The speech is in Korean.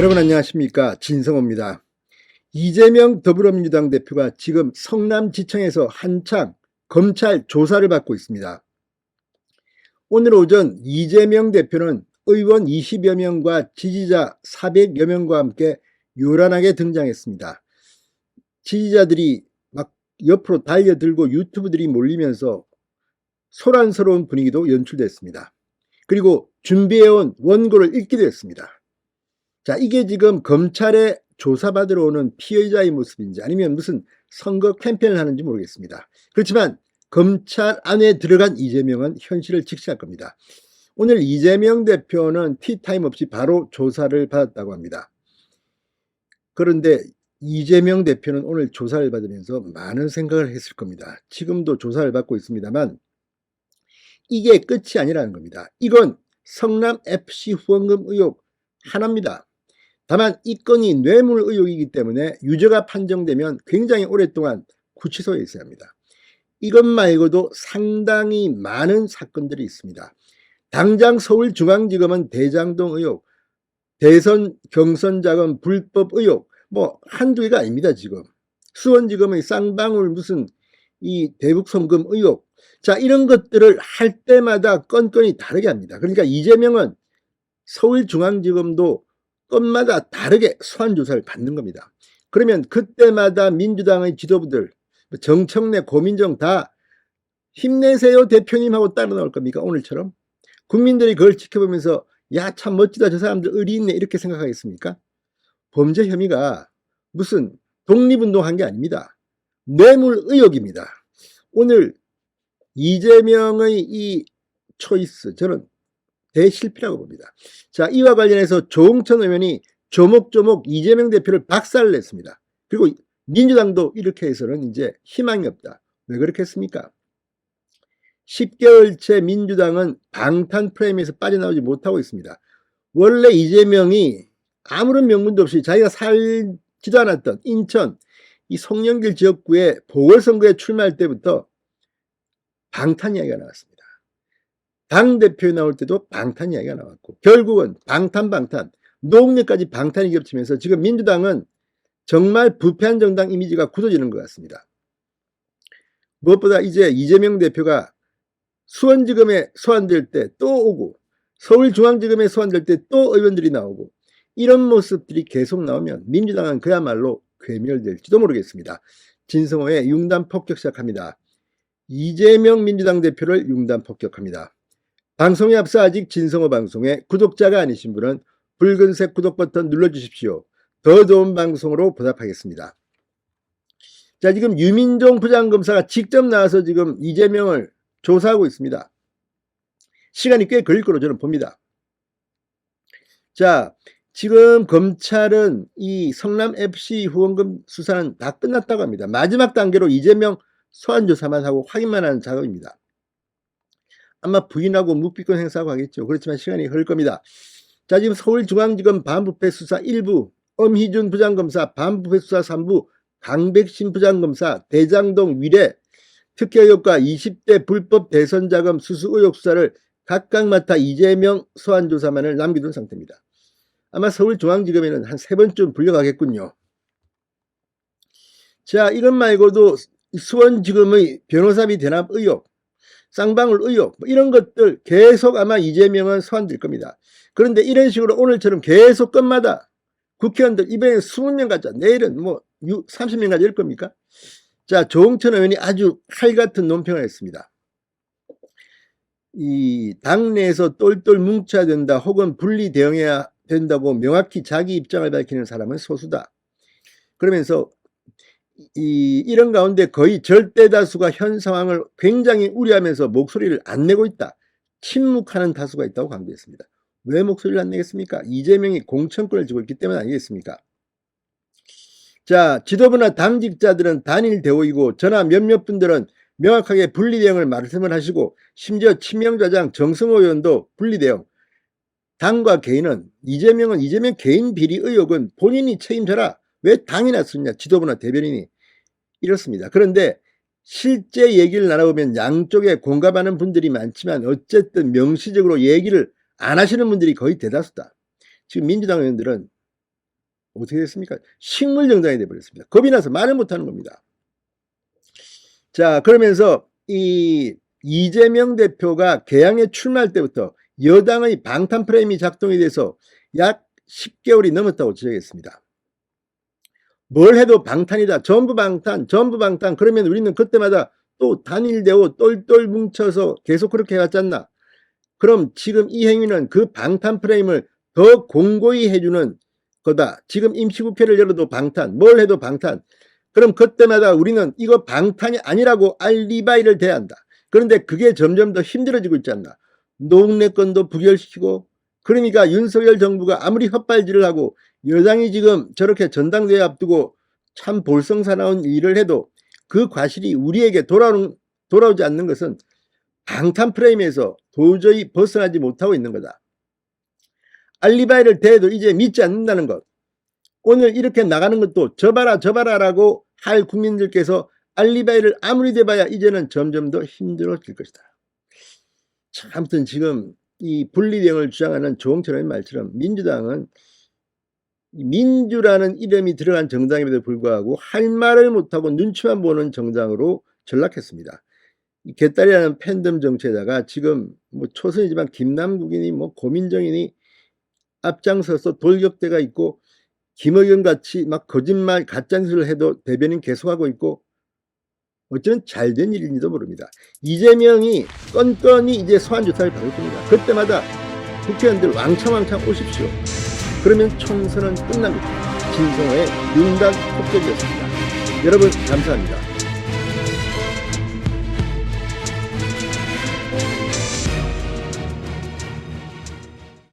여러분 안녕하십니까 진성호입니다. 이재명 더불어민주당 대표가 지금 성남지청에서 한창 검찰 조사를 받고 있습니다. 오늘 오전 이재명 대표는 의원 20여 명과 지지자 400여 명과 함께 요란하게 등장했습니다. 지지자들이 막 옆으로 달려들고 유튜브들이 몰리면서 소란스러운 분위기도 연출됐습니다. 그리고 준비해온 원고를 읽기도 했습니다. 자, 이게 지금 검찰에 조사받으러 오는 피의자의 모습인지 아니면 무슨 선거 캠페인을 하는지 모르겠습니다. 그렇지만 검찰 안에 들어간 이재명은 현실을 직시할 겁니다. 오늘 이재명 대표는 티타임 없이 바로 조사를 받았다고 합니다. 그런데 이재명 대표는 오늘 조사를 받으면서 많은 생각을 했을 겁니다. 지금도 조사를 받고 있습니다만 이게 끝이 아니라는 겁니다. 이건 성남 FC 후원금 의혹 하나입니다. 다만 이 건이 뇌물 의혹이기 때문에 유죄가 판정되면 굉장히 오랫동안 구치소에 있어야 합니다. 이것 말고도 상당히 많은 사건들이 있습니다. 당장 서울중앙지검은 대장동 의혹, 대선 경선 자금 불법 의혹, 뭐 한두 개가 아닙니다, 지금. 수원지검의 쌍방울 무슨 이 대북송금 의혹. 자, 이런 것들을 할 때마다 건건이 다르게 합니다. 그러니까 이재명은 서울중앙지검도 건마다 다르게 소환 조사를 받는 겁니다. 그러면 그때마다 민주당의 지도부들, 정청래, 고민정 다 힘내세요 대표님 하고 따라 나올 겁니까? 오늘처럼? 국민들이 그걸 지켜보면서 야, 참 멋지다. 저 사람들 의리 있네. 이렇게 생각하겠습니까? 범죄 혐의가 무슨 독립운동한 게 아닙니다. 뇌물 의혹입니다. 오늘 이재명의 이 초이스, 저는 대실패라고 봅니다. 자, 이와 관련해서 조홍천 의원이 조목조목 이재명 대표를 박살을 냈습니다. 그리고 민주당도 이렇게 해서는 이제 희망이 없다. 왜 그렇게 했습니까? 10개월째 민주당은 방탄 프레임에서 빠져나오지 못하고 있습니다. 원래 이재명이 아무런 명분도 없이 자기가 살지도 않았던 인천 이 송영길 지역구에 보궐선거에 출마할 때부터 방탄 이야기가 나왔습니다. 당대표에 나올 때도 방탄 이야기가 나왔고 결국은 방탄 방탄 노웅래까지 방탄이 겹치면서 지금 민주당은 정말 부패한 정당 이미지가 굳어지는 것 같습니다. 무엇보다 이제 이재명 대표가 수원지검에 소환될 때 또 오고 서울중앙지검에 소환될 때 또 의원들이 나오고 이런 모습들이 계속 나오면 민주당은 그야말로 괴멸될지도 모르겠습니다. 진성호의 융단 폭격 시작합니다. 이재명 민주당 대표를 융단 폭격합니다. 방송에 앞서 아직 진성호 방송에 구독자가 아니신 분은 붉은색 구독 버튼 눌러주십시오. 더 좋은 방송으로 보답하겠습니다. 자, 지금 유민종 부장검사가 직접 나와서 지금 이재명을 조사하고 있습니다. 시간이 꽤 걸릴 거로 저는 봅니다. 자, 지금 검찰은 이 성남 FC 후원금 수사는 다 끝났다고 합니다. 마지막 단계로 이재명 소환 조사만 하고 확인만 하는 작업입니다. 아마 부인하고 묵비권 행사하고 하겠죠. 그렇지만 시간이 흐를 겁니다. 자, 지금 서울중앙지검 반부패 수사 1부, 엄희준 부장검사 반부패 수사 3부, 강백신 부장검사 대장동 위례 특혜 의혹과 20대 불법 대선 자금 수수 의혹 수사를 각각 맡아 이재명 소환 조사만을 남겨둔 상태입니다. 아마 서울중앙지검에는 한 세 번쯤 불려가겠군요. 자, 이것 말고도 수원지검의 변호사비 대납 의혹, 쌍방울 의혹 뭐 이런 것들 계속 아마 이재명은 소환될 겁니다. 그런데 이런 식으로 오늘처럼 계속 건마다 국회의원들 이번에 20명 가자 내일은 뭐 30명 가자 일 겁니까? 자 조홍천 의원이 아주 칼 같은 논평을 했습니다. 이 당내에서 똘똘 뭉쳐야 된다 혹은 분리 대응해야 된다고 명확히 자기 입장을 밝히는 사람은 소수다. 그러면서 이, 이런 가운데 거의 절대 다수가 현 상황을 굉장히 우려하면서 목소리를 안 내고 있다. 침묵하는 다수가 있다고 강조했습니다. 왜 목소리를 안 내겠습니까? 이재명이 공천권을 쥐고 있기 때문 아니겠습니까? 자, 지도부나 당직자들은 단일 대우이고 저나 몇몇 분들은 명확하게 분리대응을 말씀을 하시고 심지어 친명좌장 정승호 의원도 분리대응. 당과 개인은 이재명은 이재명 개인 비리 의혹은 본인이 책임져라. 왜 당이 나섰냐? 지도부나 대변인이 이렇습니다. 그런데 실제 얘기를 나눠보면 양쪽에 공감하는 분들이 많지만 어쨌든 명시적으로 얘기를 안 하시는 분들이 거의 대다수다. 지금 민주당 의원들은 어떻게 됐습니까? 식물정당이 돼버렸습니다. 겁이 나서 말을 못하는 겁니다. 자, 그러면서 이 이재명 대표가 개항에 출마할 때부터 여당의 방탄 프레임이 작동이 돼서 약 10개월이 넘었다고 지적했습니다. 뭘 해도 방탄이다. 전부 방탄, 전부 방탄. 그러면 우리는 그때마다 또 단일되고 똘똘 뭉쳐서 계속 그렇게 해왔지 않나? 그럼 지금 이 행위는 그 방탄 프레임을 더 공고히 해주는 거다. 지금 임시국회를 열어도 방탄, 뭘 해도 방탄. 그럼 그때마다 우리는 이거 방탄이 아니라고 알리바이를 대야 한다. 그런데 그게 점점 더 힘들어지고 있지 않나. 노웅래건도 부결시키고 그러니까 윤석열 정부가 아무리 헛발질을 하고 여당이 지금 저렇게 전당대회 앞두고 참 볼썽사나운 일을 해도 그 과실이 우리에게 돌아오는, 돌아오지 않는 것은 방탄 프레임에서 도저히 벗어나지 못하고 있는 거다. 알리바이를 대해도 이제 믿지 않는다는 것. 오늘 이렇게 나가는 것도 저봐라 저봐라 라고 할 국민들께서 알리바이를 아무리 대봐야 이제는 점점 더 힘들어질 것이다. 참, 아무튼 지금 이 분리대응을 주장하는 조홍철의 말처럼 민주당은 민주라는 이름이 들어간 정당임에도 불구하고 할 말을 못하고 눈치만 보는 정당으로 전락했습니다. 이 개딸이라는 팬덤 정치에다가 지금 뭐 초선이지만 김남국이니 뭐 고민정이니 앞장서서 돌격대가 있고 김의겸 같이 막 거짓말 가짜뉴스를 해도 대변인 계속하고 있고 어쩌면 잘 된 일인지도 모릅니다. 이재명이 건건이 이제 소환조사를 받을 겁니다. 그때마다 국회의원들 왕창왕창 오십시오. 그러면 총선은 끝납니다. 진성호의 윤당 폭격이었습니다. 여러분 감사합니다.